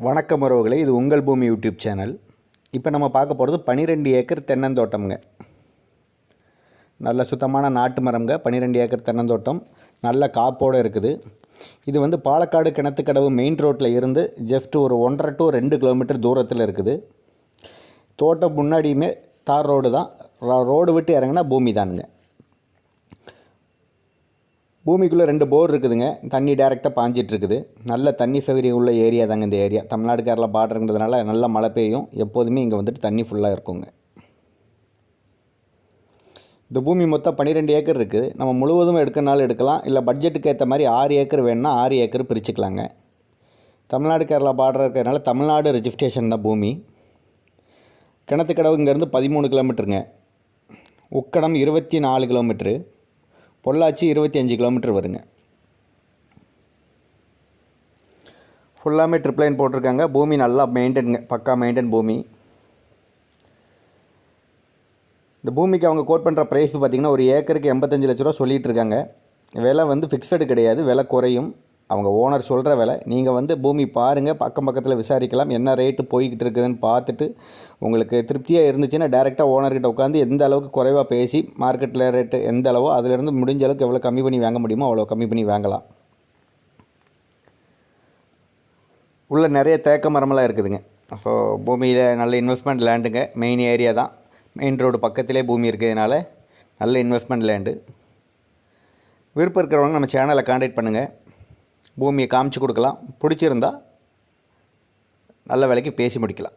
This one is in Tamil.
வணக்கம் உறவுகளே இது உங்கள் பூமி யூடியூப் சேனல். இப்போ நம்ம பார்க்க போகிறது பன்னிரெண்டு ஏக்கர் தென்னந்தோட்டம்ங்க. நல்ல சுத்தமான நாட்டு மரம்ங்க பன்னிரெண்டு ஏக்கர் தென்னந்தோட்டம். நல்ல காப்போடு இருக்குது. இது வந்து பாலக்காடு கிணத்துக்கடவு மெயின் ரோட்டில் இருந்து ஜஸ்ட் ஒரு ஒன்றரை டு ரெண்டு கிலோமீட்டர் தூரத்தில் இருக்குது. தோட்டம் முன்னாடியுமே தார் ரோடு தான். ரோ- ரோடு விட்டு இறங்குனா பூமி தானுங்க பூமிக்குள்ளே ரெண்டு போர் இருக்குதுங்க. தண்ணி டேரெக்டாக பாஞ்சிட்ருக்குது. நல்ல தண்ணி சௌகரியம் உள்ள ஏரியா தாங்க இந்த ஏரியா. தமிழ்நாடு கேரளா பார்டருங்கிறதுனால நல்ல மழை பெய்யும். எப்போதுமே இங்கே வந்துட்டு தண்ணி ஃபுல்லாக இருக்குங்க. இந்த பூமி மொத்தம் பன்னிரெண்டு ஏக்கர் இருக்குது. நம்ம முழுவதும் எடுக்கனாலும் எடுக்கலாம். இல்லை பட்ஜெட்டுக்கு ஏற்ற மாதிரி ஆறு ஏக்கர் வேணும்னா ஆறு ஏக்கர் பிரிச்சுக்கலாங்க. தமிழ்நாடு கேரளா பார்டர் இருக்கிறதுனால தமிழ்நாடு ரெஜிஸ்ட்ரேஷன் தான் பூமி. கிணத்துக்கடவு இங்கேருந்து பதிமூணு கிலோமீட்டருங்க உக்கடம் இருபத்தி நாலு கிலோமீட்ரு பொள்ளாச்சி இருபத்தி அஞ்சு கிலோமீட்டர் வருங்க. ஃபுல்லாமே ட்ரிப்ளைன் போட்டிருக்காங்க. பூமி நல்லா மெயின்டைனுங்க பக்கா மெயின்டைன் பூமி. இந்த பூமிக்கு அவங்க கோட் பண்ணுற ப்ரைஸ் பார்த்திங்கன்னா ஒரு ஏக்கருக்கு எண்பத்தஞ்சு லட்ச ரூபா சொல்லிகிட்டு இருக்காங்க. விலை வந்து ஃபிக்ஸடு கிடையாது. விலை குறையும். அவங்க ஓனர் சொல்கிற விலை. நீங்கள் வந்து பூமி பாருங்கள் பக்கம் பக்கத்தில் விசாரிக்கலாம் என்ன ரேட்டு போய்கிட்டு இருக்குதுன்னு பார்த்துட்டு உங்களுக்கு திருப்தியாக இருந்துச்சுன்னா டேரெக்டாக ஓனர்கிட்ட உட்காந்து எந்த அளவுக்கு குறைவாக பேசி மார்க்கெட்டில் ரேட்டு எந்த அளவோ அதிலிருந்து முடிஞ்ச அளவுக்கு எவ்வளோ கம்மி பண்ணி வாங்க முடியுமோ அவ்வளோ கம்மி பண்ணி வாங்கலாம். உள்ள நிறைய தேக்க மரமெல்லாம் இருக்குதுங்க. ஸோ பூமியில் நல்ல இன்வெஸ்ட்மெண்ட் லேண்டுங்க மெயின் ஏரியா தான். மெயின் ரோடு பக்கத்திலே பூமி இருக்கிறதுனால நல்ல இன்வெஸ்ட்மெண்ட் லேண்டு விருப்பம் இருக்கிறவங்க நம்ம சேனலை காண்டாக்ட் பண்ணுங்கள் பூமியை காமிச்சு கொடுக்கலாம். பிடிச்சிருந்தா நல்ல விலைக்கு பேசி முடிக்கலாம்.